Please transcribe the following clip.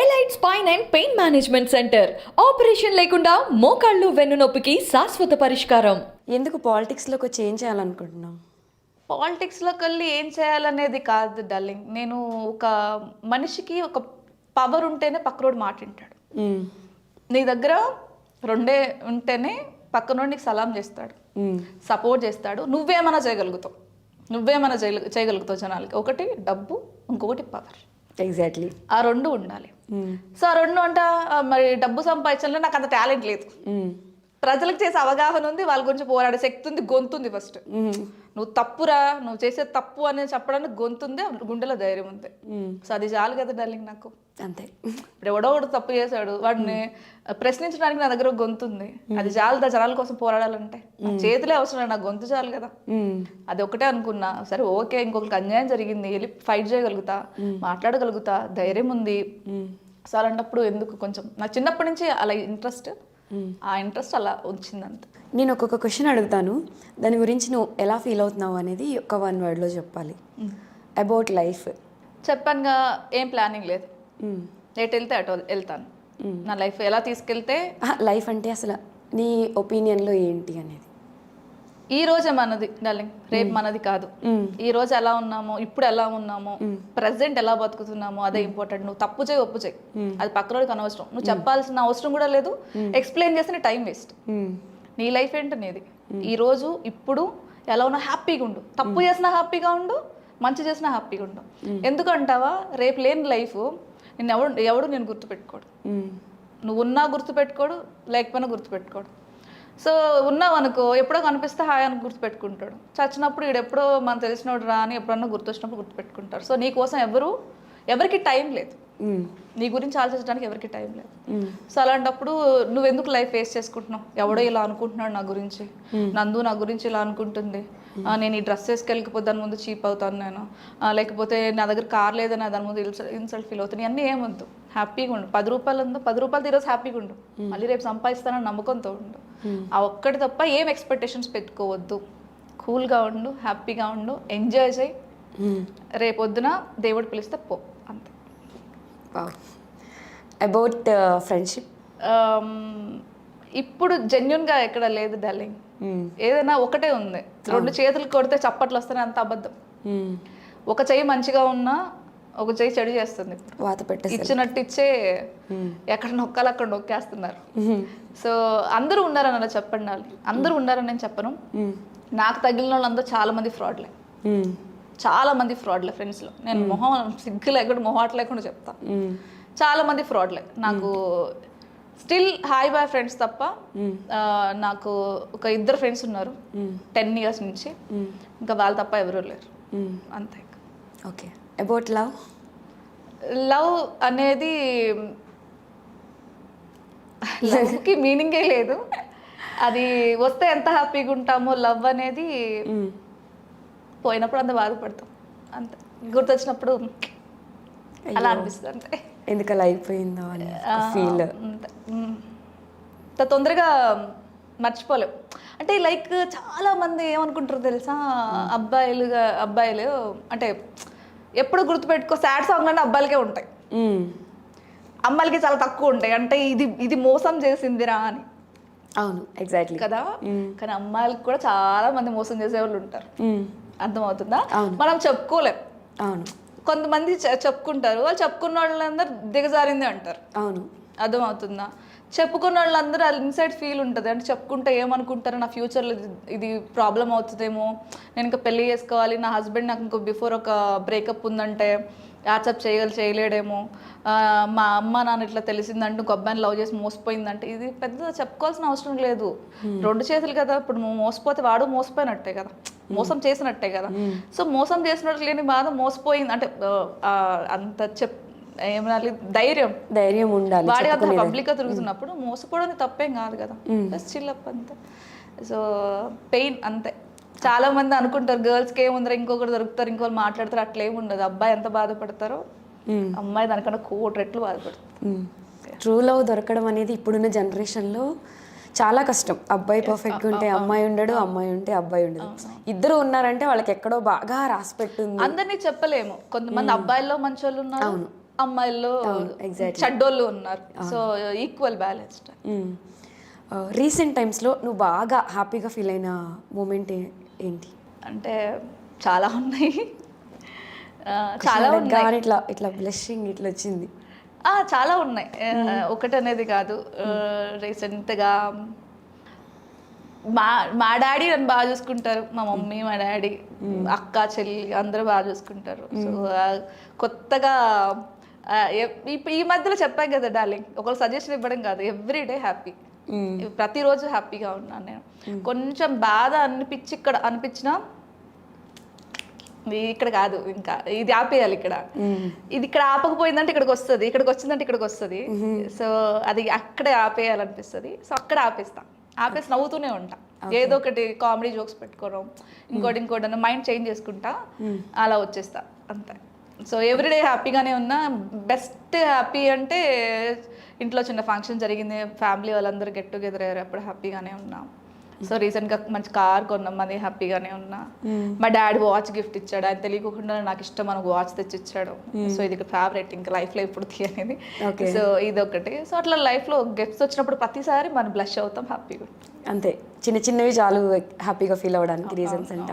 Elite spine and pain management centre. Operation లేకుండా మోకాళ్ళు వెన్నునొప్పికి శాశ్వత పరిష్కారం. ఎందుకు పాలిటిక్స్లోకి వచ్చి ఏం చేయాలనుకుంటున్నావు? పాలిటిక్స్లోకి వెళ్ళి ఏం చేయాలనేది కాదు డార్లింగ్. నేను ఒక మనిషికి ఒక పవర్ ఉంటేనే పక్కనోడు మాట వింటాడు. నీ దగ్గర రెండే ఉంటేనే పక్కనోడు నీకు సలాం చేస్తాడు. సపోర్ట్ చేస్తాడు. నువ్వేమైనా చేయగలుగుతావు. నువ్వేమైనా చేయ చేయగలుగుతావు జనాలకి. ఒకటి డబ్బు ఇంకొకటి పవర్. ఎగ్జాక్ట్లీ ఆ రెండు ఉండాలి మ్మ్. సో ఆ రెండు అంటే మరి డబ్బు సంపాదించడంలో నాకు అంత టాలెంట్ లేదు మ్మ్. ప్రజలకు చేసే అవగాహన ఉంది వాళ్ళ గురించి పోరాడే శక్తి ఉంది గొంతు ఉంది ఫస్ట్. నువ్వు తప్పురా నువ్వు చేసే తప్పు అని చెప్పడానికి గొంతు ఉంది గుండెలో ధైర్యం ఉంది. సో అది చాలు కదా డార్లింగ్ నాకు. అంతే. ఇప్పుడు ఎవడో ఒకడు తప్పు చేశాడు వాడిని ప్రశ్నించడానికి నా దగ్గర ఒక గొంతు ఉంది. అది చాలు జనాల కోసం పోరాడాలంటే. నా చేతిలే అవసరం నా గొంతు చాలు కదా. అది ఒకటే అనుకున్నా సరే ఓకే ఇంకొకరికి అన్యాయం జరిగింది వెళ్ళి ఫైట్ చేయగలుగుతా మాట్లాడగలుగుతా ధైర్యం ఉంది. సో అలాంటప్పుడు ఎందుకు కొంచెం నాకు చిన్నప్పటి నుంచి అలా ఇంట్రెస్ట్ ఆ ఇంట్రెస్ట్ అలా వచ్చింది అంతే నేను ఒక్కొక్క క్వశ్చన్ అడుగుతాను. దాని గురించి నువ్వు ఎలా ఫీల్ అవుతున్నావు అనేది ఒక వన్ వర్డ్లో చెప్పాలి. అబౌట్ లైఫ్ చెప్పానుగా ఏం ప్లానింగ్ లేదు. ఎటు వెళ్తే అటు వెళ్తాను. నా లైఫ్ ఎలా తీసుకెళ్తే లైఫ్ అంటే అసలు నీ ఒపీనియన్లో ఏంటి అనేది. ఈ రోజే మనది డార్లింగ్ రేపు మనది కాదు. ఈ రోజు ఎలా ఉన్నామో ఇప్పుడు ఎలా ఉన్నామో ప్రెసెంట్ ఎలా బతుకుతున్నామో అదే ఇంపార్టెంట్ నువ్వు తప్పు చేయి ఒప్పు చేయి. అది పక్కనోడికి అనవసరం. నువ్వు చెప్పాల్సిన అవసరం కూడా లేదు. ఎక్స్ప్లెయిన్ చేస్తే టైం వేస్ట్. నీ లైఫ్ ఏంటి నీది? ఈ రోజు ఇప్పుడు ఎలా ఉన్నా హ్యాపీగా ఉండు. తప్పు చేసినా హ్యాపీగా ఉండు మంచి చేసినా హ్యాపీగా ఉండు. ఎందుకంటావా? రేపు లేని లైఫ్ నేను ఎవడు ఎవడు నేను గుర్తుపెట్టుకోడు. నువ్వు ఉన్నా గుర్తుపెట్టుకోడు లేకపోయినా గుర్తుపెట్టుకోడు. సో ఉన్నావు అనుకో ఎప్పుడో కనిపిస్తే హాయ్ అని గుర్తుపెట్టుకుంటాడు. చచ్చినప్పుడు ఈడు ఎప్పుడో మనం తెలిసినోడు రా అని ఎప్పుడన్నా గుర్తొచ్చినప్పుడు గుర్తుపెట్టుకుంటారు. సో నీ కోసం ఎవరు ఎవరికి టైం లేదు. నీ గురించి ఆలోచించడానికి ఎవరికి టైం లేదు. సో అలాంటప్పుడు నువ్వు ఎందుకు లైఫ్ ఫేస్ చేసుకుంటున్నావు? ఎవడో ఇలా అనుకుంటున్నాడు నా గురించి. నందు నా గురించి ఇలా అనుకుంటుంది. నేను ఈ డ్రెస్ వేసుకెళ్ళకపోతే దాని ముందు చీప్ అవుతాను నేను. లేకపోతే నా దగ్గర కార్ లేదని దాని ముందు ఇన్సల్ట్ ఫీల్ అవుతాను. ఇవన్నీ ఏమొద్దు. హ్యాపీగా ఉండు. పది రూపాయలు ఉందో పది రూపాయలు ఈరోజు హ్యాపీగా ఉండు. మళ్ళీ రేపు సంపాదిస్తానని నమ్మకంతో ఉండు. ఆ ఒక్కటి తప్ప ఏం ఎక్స్పెక్టేషన్స్ పెట్టుకోవద్దు. కూల్గా ఉండు హ్యాపీగా ఉండు ఎంజాయ్ చేయి. రేపొద్దున దేవుడు పిలిస్తే పో. అంతే. అబౌట్ ఫ్రెండ్షిప్ ఇప్పుడు జెన్యున్గా ఎక్కడ లేదు డార్లింగ్ ఏదైనా ఒకటే ఉంది. రెండు చేతులు కొడితే చప్పట్లు వస్తేనే అంత అబద్ధం. ఒక చెయ్యి మంచిగా ఉన్నా ఒక చెయ్యి చెడు చేస్తుంది వాత ఇచ్చినట్టు ఇచ్చే ఎక్కడ నొక్కాలి అక్కడ నొక్కేస్తున్నారు. సో అందరూ ఉన్నారని అలా చెప్పండి వాళ్ళు అందరూ ఉన్నారని నేను చెప్పను. నాకు తగిలిన వాళ్ళందరూ చాలా మంది ఫ్రాడ్లే చాలా మంది ఫ్రాడ్లే ఫ్రెండ్స్లో నేను మొహం సిగ్గు లేకుండా మొహాట్ లేకుండా చెప్తా. చాలా మంది ఫ్రాడ్లే నాకు స్టిల్ హాయ్ బాయ్ ఫ్రెండ్స్ తప్ప ఆ, నాకు ఒక ఇద్దరు ఫ్రెండ్స్ ఉన్నారు. టెన్ ఇయర్స్ నుంచి. ఇంకా వాళ్ళు తప్ప ఎవరూ లేరు. అంతే ఓకే అబౌట్ లవ్ లవ్ అనేది లవ్కి మీనింగే లేదు. అది వస్తే ఎంత హ్యాపీగా ఉంటామో లవ్ అనేది పోయినప్పుడు అంత బాధపడతాం. అంతే. గుర్తొచ్చినప్పుడు అలా అనిపిస్తుంది అంతే. ఎందుకు అలా అయిపోయిందో అని ఫీల్ తొందరగా మర్చిపోలేం. అంటే లైక్ చాలా మంది ఏమనుకుంటారు తెలుసా? అబ్బాయిలుగా అబ్బాయిలు అంటే ఎప్పుడు గుర్తుపెట్టుకో సాడ్ సాంగ్ అంటే అబ్బాయిలకే ఉంటాయి. అమ్మాయిలకి చాలా తక్కువ ఉంటాయి. అంటే ఇది ఇది మోసం చేసిందిరా అని. అవును ఎగ్జాక్ట్లీ కదా? కానీ అమ్మాయిలకు కూడా చాలా మంది మోసం చేసే వాళ్ళు ఉంటారు అర్థమవుతుందా? మనం చెప్పుకోలేం. అవును. కొంతమంది చెప్పుకుంటారు. వాళ్ళు చెప్పుకున్న వాళ్ళందరూ దిగజారింది అంటారు. అవును. అర్థమవుతుందా? చెప్పుకున్న వాళ్ళందరూ అది ఇన్సైడ్ ఫీల్ ఉంటుంది. అంటే చెప్పుకుంటే ఏమనుకుంటారు? నా ఫ్యూచర్లో ఇది ప్రాబ్లం అవుతుందేమో. నేను ఇంకా పెళ్ళి చేసుకోవాలి. నా హస్బెండ్ నాకు ఇంకో బిఫోర్ ఒక బ్రేకప్ ఉందంటే యాక్సెప్ట్ చేయగలి చేయలేడేమో. మా అమ్మ నాన్న ఇట్లా తెలిసిందంటే ఇంకో అబ్బాయిని లవ్ చేసి మోసపోయిందంటే ఇది పెద్ద చెప్పుకోవాల్సిన అవసరం లేదు. రెండు చేతులు కదా. ఇప్పుడు మోసపోతే వాడు మోసపోయినట్టే కదా. మోసం చేసినట్టే కదా. సో మోసం చేసినట్టు లేని బాధ మోసపోయింది. అంటే అంత చెప్ ఏమనాలి? ధైర్యం. ధైర్యం ఉండాలి వాడి అంత పబ్లిక్గా తిరుగుతున్నప్పుడు మోసపోవడం తప్పేం కాదు కదా. బస్ చిల్లప్ అంతే. సో పెయిన్ అంతే. చాలా మంది అనుకుంటారు గర్ల్స్కి ఏముందరో ఇంకొకరు దొరుకుతారు ఇంకొకరు మాట్లాడతారు అట్లా ఏమి ఉండదు. అబ్బాయి ఎంత బాధపడతారో అమ్మాయి దానికన్నా కోటి రెట్లు బాధపడుతుంది ట్రూ లవ్ దొరకడం అనేది ఇప్పుడున్న జనరేషన్లో చాలా కష్టం. అబ్బాయి పర్ఫెక్ట్గా ఉంటే అమ్మాయి ఉండడు అమ్మాయి ఉంటే అబ్బాయి ఉండదు. ఇద్దరు ఉన్నారంటే వాళ్ళకి ఎక్కడో బాగా రాసి పెట్టుంది. అందరినీ చెప్పలేము. కొంతమంది అబ్బాయిల్లో మంచి వాళ్ళు ఉన్నారు అమ్మాయిల్లో exactly. చెడ్డోళ్ళు ఉన్నారు. సో ఈక్వల్ బ్యాలెన్స్డ్ రీసెంట్ టైమ్స్లో నువ్వు బాగా హ్యాపీగా ఫీల్ అయిన మూమెంట్ ఏంటి? అంటే చాలా ఉన్నాయి. ఆ, చాలా ఇట్లా ఇట్లా బ్లెషింగ్ ఇట్లా వచ్చింది. చాలా ఉన్నాయి. ఆ, ఒకటి అనేది కాదు. రీసెంట్గా మా మా డాడీ నన్ను బాగా చూసుకుంటారు. మా మమ్మీ మా డాడీ అక్క చెల్లి అందరూ బాగా చూసుకుంటారు. సో కొత్తగా ఈ- మధ్యలో చెప్పాను కదా డార్లింగ్. ఒకళ్ళు సజెషన్ ఇవ్వడం కాదు. Every day happy. ప్రతిరోజు హ్యాపీగా ఉన్నాను నేను. కొంచెం బాధ అనిపించి ఇక్కడ అనిపించినా ఇక్కడ కాదు ఇంకా ఇది ఆపేయాలి ఇక్కడ. ఇది ఇక్కడ ఆపకపోయిందంటే ఇక్కడికి వస్తుంది ఇక్కడికి వచ్చిందంటే ఇక్కడికి వస్తుంది. సో అది అక్కడే ఆపేయాలనిపిస్తుంది. సో అక్కడ ఆపేస్తా. ఆపేసి నవ్వుతూనే ఉంటా. ఏదో ఒకటి కామెడీ జోక్స్ పెట్టుకోవడం ఇంకోటి ఇంకోటి మైండ్ చేంజ్ చేసుకుంటా అలా వచ్చేస్తా. అంతే. సో ఎవ్రీడే హ్యాపీగానే ఉన్నా బెస్ట్ హ్యాపీ అంటే ఇంట్లో చిన్న ఫంక్షన్ జరిగింది ఫ్యామిలీ వాళ్ళందరూ గెట్ టుగెదర్ అయ్యారు అప్పుడు హ్యాపీగానే ఉన్నాం. సో రీసెంట్గా మంచి కార్ కొన్నాం. అది హ్యాపీగానే ఉన్నా. మా డాడీ వాచ్ గిఫ్ట్ ఇచ్చాడు. ఆయన తెలియకుండా నాకు ఇష్టం మనకు వాచ్ తెచ్చి ఇచ్చాడు సో ఇది ఫేవరెట్ ఇంకా లైఫ్లో ఎప్పుడు తీయనేది Okay. సో ఇది ఒకటి సో అట్లా లైఫ్లో గిఫ్ట్స్ వచ్చినప్పుడు ప్రతిసారి మనం బ్లష్ అవుతాం హ్యాపీగా అంతే. చిన్న చిన్నవి చాలు హ్యాపీగా ఫీల్ అవ్వడానికి రీజన్స్ అంట.